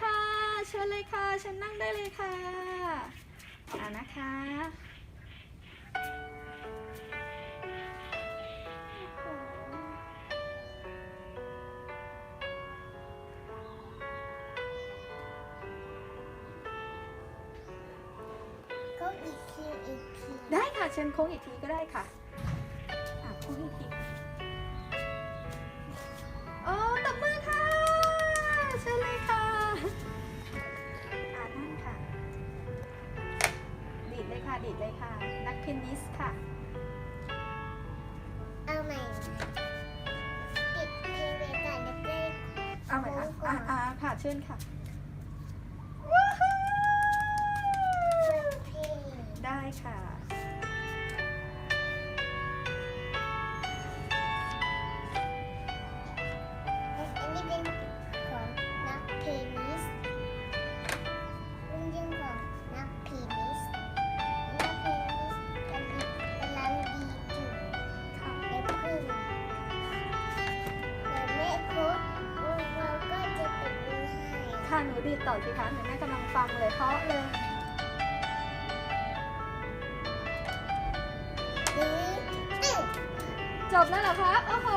ค่ะ เชิญเลยค่ะเชิญนั่งได้เลยค่ะอ่านะคะก็อีกทีอีกทีได้ค่ะเชิญโค้งอีกทีก็ได้ค่ะอะโค้งอีกที ดีดเลยค่ะดีดเลยค่ะ นักเทนนิสค่ะ เอาใหม่ปิดเพลงไปก่อนแล้วก็เอาใหม่ค่ะโค้งก่อ่าอนอ่าค่ะเชิญค่ะ ค่ะหนูดีดต่อสิคะหนูแม่กำลังฟังเลยเพราะเลยจบแล้วเหรอคะโอ้โห